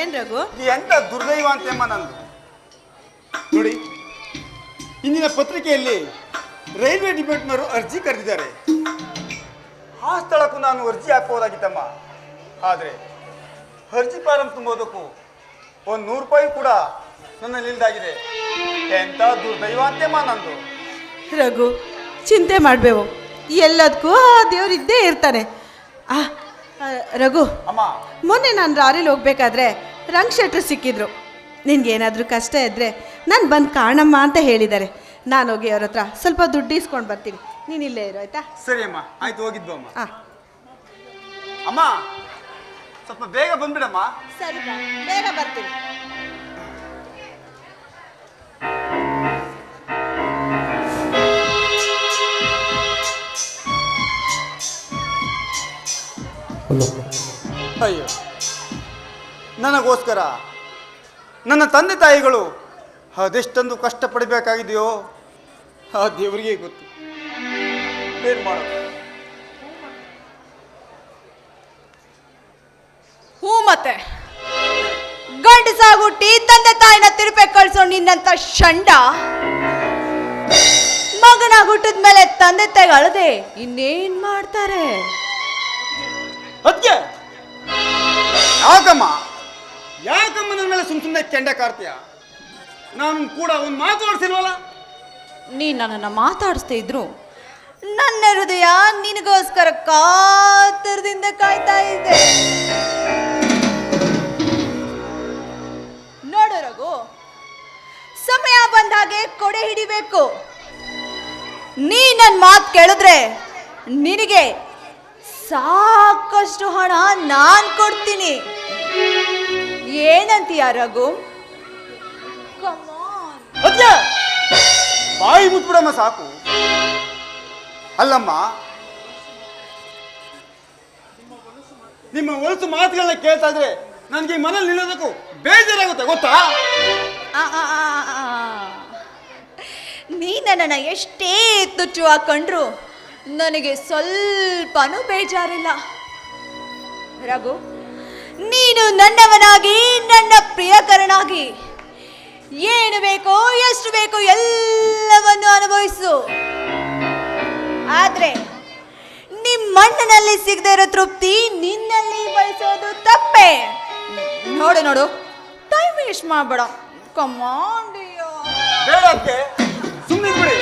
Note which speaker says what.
Speaker 1: ಏನ್ ರಘು?
Speaker 2: ಎಂತ ದುರ್ದೈವ ಅಂತೇಮ್ಮ ನಂದು? ನೋಡಿ ಇಂದಿನ ಪತ್ರಿಕೆಯಲ್ಲಿ ರೈಲ್ವೆ ಡಿಪಾರ್ಟ್ಮೆಂಟ್ನವರು ಅರ್ಜಿ ಕರೆದಿದ್ದಾರೆ. ಆ ಸ್ಥಳಕ್ಕೂ ನಾನು ಅರ್ಜಿ ಹಾಕಬಹುದಾಗಿತ್ತಮ್ಮ ಆದರೆ ಅರ್ಜಿ ಫಾರಂ ತುಂಬೋದಕ್ಕೂ ಒಂದು ನೂರು ರೂಪಾಯಿ ಕೂಡ ನನ್ನಲ್ಲಿ ಇಲ್ದಾಗಿದೆ. ಎಂತ ದುರ್ದೈವ ಅಂತೇಮ್ಮ ನಂದು.
Speaker 1: ರಘು ಚಿಂತೆ ಮಾಡಬೇವು. ಎಲ್ಲದಕ್ಕೂ ಆ ದೇವ್ರು ಇದ್ದೇ ಇರ್ತಾನೆ. ಆ, ಆ, ರಘು
Speaker 2: ಅಮ್ಮ.
Speaker 1: ಮೊನ್ನೆ ನಾನು ಲಾರಿಲಿ ಹೋಗ್ಬೇಕಾದ್ರೆ ರಂಗ್ ಶೆಟ್ರು ಸಿಕ್ಕಿದ್ರು. ನಿನ್ಗೇನಾದರೂ ಕಷ್ಟ ಇದ್ದರೆ ನಾನು ಬಂದು ಕಾಣಮ್ಮ ಅಂತ ಹೇಳಿದ್ದಾರೆ. ನಾನು ಹೋಗಿ ಅವ್ರ ಹತ್ರ ಸ್ವಲ್ಪ ದುಡ್ಡು ಇಸ್ಕೊಂಡು ಬರ್ತೀನಿ. ನೀನು ಇಲ್ಲೇ ಇರು ಆಯ್ತಾ?
Speaker 2: ಸರಿ ಅಮ್ಮ ಆಯ್ತು ಹೋಗಿದ್ವು ಅಮ್ಮ.
Speaker 1: ಹಾಂ
Speaker 2: ಅಮ್ಮ ಸ್ವಲ್ಪ ಬೇಗ ಬಂದ್ಬಿಡಮ್ಮ.
Speaker 1: ಸರಿ ಬಾ, ಬೇಗ ಬರ್ತೀನಿ.
Speaker 2: ಅಯ್ಯೋ ನನಗೋಸ್ಕರ ನನ್ನ ತಂದೆ ತಾಯಿಗಳು ಅದೆಷ್ಟೊಂದು ಕಷ್ಟಪಡಬೇಕಾಗಿದೆಯೋ ಆ ದೇವರಿಗೆ ಗೊತ್ತು. ಏನು ಮಾಡೋದು?
Speaker 3: ಮತ್ತೆ. ಗಂಡಸಾಗುಟ್ಟಿ ತಂದೆ ತಾಯಿನ ತಿರುಪೆ ಕಳ್ಸೋ ನಿನ್ನಂತ ಷಂಡ. ಮಗನ ಹುಟ್ಟಿದ ಮೇಲೆ ತಂದೆ ತಾಯಿ ಅಳದೆ ಇನ್ನೇನ್ ಮಾಡ್ತಾರೆ?
Speaker 2: ಅದಕ್ಕೆ ಯಾಕಮ್ಮ? ಯಾಕಮ್ಮ ನನ್ನ ಮೇಲೆ ಸುಮ್ ಸುಮ್ಮನೆ ಕೆಂಡ ಕಾರ್ತೀಯ ನಾನು ಕೂಡ ಒಂದು ಮಾತು ಆಡ್ಸಿಲ್ವಲ್ಲ?
Speaker 3: ನೀ ನನ್ನನ್ನು ಮಾತಾಡಿಸ್ತಾ ಇದ್ರು. ನನ್ನ ಹೃದಯ ನಿನಗೋಸ್ಕರ ಕಾತರದಿಂದ ಕಾಯ್ತಾ ಬಂದಾಗೆ ಕೊಡೆ ಹಿಡಿಬೇಕು. ನೀ ನನ್ನ ಮಾತು ಕೇಳಿದ್ರೆ ನಿನಗೆ ಸಾಕಷ್ಟು ಹಣ ನಾನು ಕೊಡ್ತೀನಿ. ಏನಂತೀಯ ರಘು?
Speaker 2: ಬಾಯಿ ಮುಟ್ಬಿಡಮ್ಮ ಸಾಕು. ಅಲ್ಲಮ್ಮ ನಿಮ್ಮ ಒಳಸು ಮಾತುಗಳನ್ನ ಕೇಳ್ತಾ ಇದ್ರೆ ನನಗೆ ಮನೇಲಿ ನಿಲ್ಲೋದಕ್ಕೂ ಬೇಜಾರಾಗುತ್ತೆ ಗೊತ್ತಾ.
Speaker 3: ನೀ ನನ್ನನ್ನು ಎಷ್ಟೇ ತುಚ್ಚು ಹಾಕೊಂಡ್ರು ನನಗೆ ಸ್ವಲ್ಪನೂ ಬೇಜಾರಿಲ್ಲ. ರಘು ನೀನು ನನ್ನವನಾಗಿ ನನ್ನ ಪ್ರಿಯಕರನಾಗಿ ಏನು ಬೇಕೋ ಎಷ್ಟು ಬೇಕೋ ಎಲ್ಲವನ್ನು ಅನುಭವಿಸು. ಆದ್ರೆ ನಿಮ್ಮಣ್ಣನಲ್ಲಿ ಸಿಗದೆ ಇರೋ ತೃಪ್ತಿ ನಿನ್ನಲ್ಲಿ ಬಯಸೋದು ತಪ್ಪೇ. ನೋಡು ನೋಡು ಟೈಮ್ ವೇಸ್ಟ್ ಮಾಡಬೇಡ. ಕಮಾಂಡಿಯೋ
Speaker 2: ಸುಮ್ಮನೆ ಬಿಡಿ